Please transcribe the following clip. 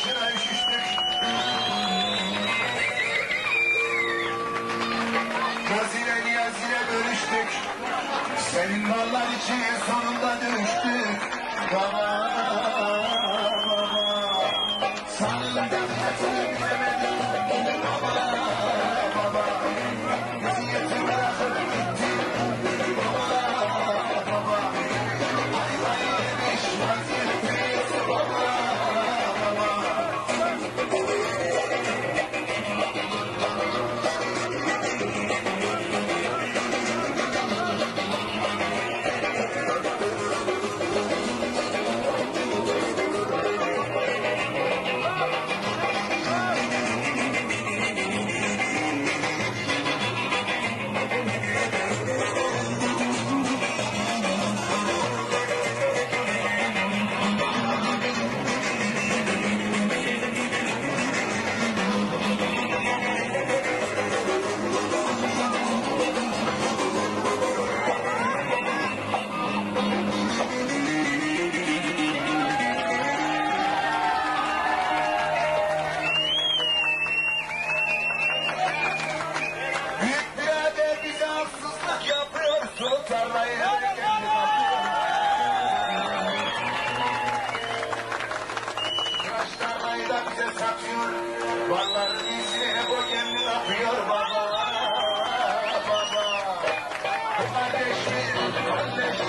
başına üşüştük. Gazile niyazile bölüştük. Senin mallar için sonunda dövüştük. Baba, baba. Sanırım ben hatırlıyorum. Babanların iyisine bugün yapıyor baba. Baba. Kardeşim, kardeşim.